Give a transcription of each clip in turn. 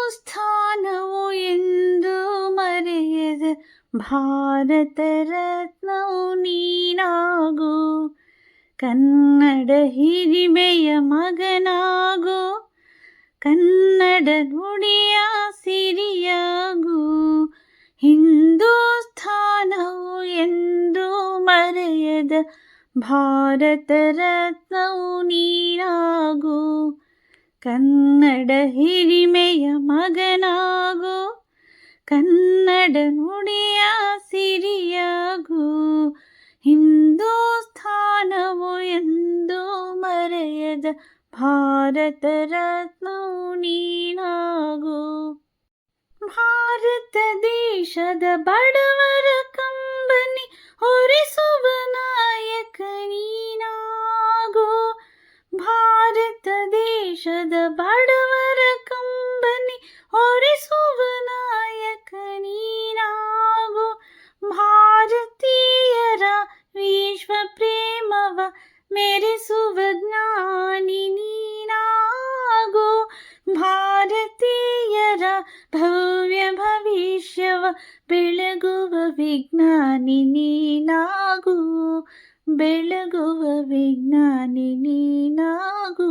ಹಿಂದೂಸ್ಥಾನವು ಎಂದು ಮರೆಯದ ಭಾರತ ರತ್ನವು ನೀನಾಗು ಕನ್ನಡ ಹಿರಿಮೆಯ ಮಗನಾಗು ಕನ್ನಡ ನುಡಿಯ ಸಿರಿಯಾಗು ಹಿಂದೂಸ್ಥಾನವು ಎಂದು ಮರೆಯದ ಭಾರತ ರತ್ನವು ನೀನಾಗು ಕನ್ನಡ ಹಿರಿಮೆಯ ಮಗನಾಗು, ಕನ್ನಡ ನುಡಿಯ ಸಿರಿಯಾಗು. ಹಿಂದೂಸ್ಥಾನವು ಎಂದು ಮರೆಯದ ಭಾರತ ರತ್ನವು ನೀನಾಗು. ಭಾರತ ದೇಶದ ಬಡವರ ಕಂಬನಿ ಹೊರಿಸುವ ನಾಯಕ ದೇಶದ ಬಡವರ ಕಂಬನಿ ಹೊರಿಸುವ ನಾಯಕ ನೀನಾಗು ಭಾರತೀಯರ ವಿಶ್ವ ಪ್ರೇಮವ ಮೆರೆಸುವ ಜ್ಞಾನಿ ನೀನಾಗು ಭಾರತೀಯರ ಭವ್ಯ ಭವಿಷ್ಯವ ಬೆಳಗುವ ವಿಜ್ಞಾನಿ ನೀನಾಗು ಬೆಳಗುವ ವಿಜ್ಞಾನಿ ನೀನಾಗು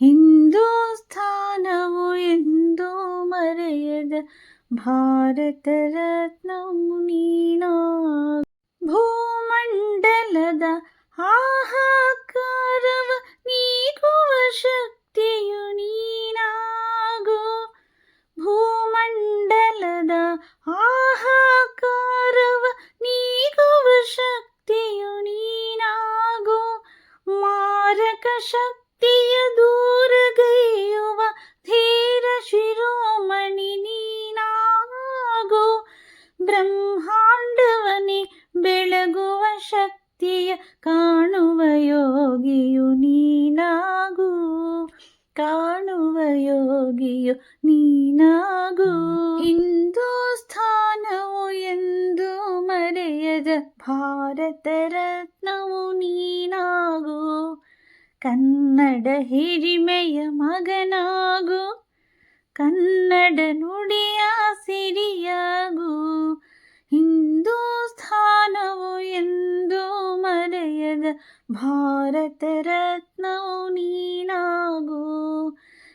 ಹಿಂದೂಸ್ಥಾನವು ಎಂದು ಮರೆಯದ ಭಾರತ ರತ್ನವು ನೀನಾಗು ಭೂಮಂಡಲದ ಹಾಹಾಕಾರವ ಯೋಗಿಯು ನೀನಾಗು? ಹಿಂದೂಸ್ಥಾನವು ಎಂದು ಮರೆಯದ ಭಾರತ ರತ್ನವು ನೀನಾಗು? ಕನ್ನಡ ಹಿರಿಮೆಯ ಮಗನಾಗು? ಕನ್ನಡ ನುಡಿಯ ಸಿರಿಯಾಗು? ಹಿಂದೂಸ್ಥಾನವು ಎಂದು ಮರೆಯದ ಭಾರತ ರತ್ನವು ನೀನಾಗು?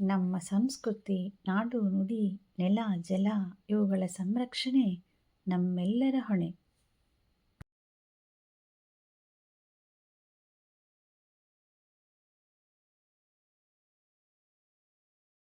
ನಮ್ಮ ಸಂಸ್ಕೃತಿ ನಾಡು ನುಡಿ ನೆಲ ಜಲ ಇವುಗಳ ಸಂರಕ್ಷಣೆ ನಮ್ಮೆಲ್ಲರ ಹೊಣೆ.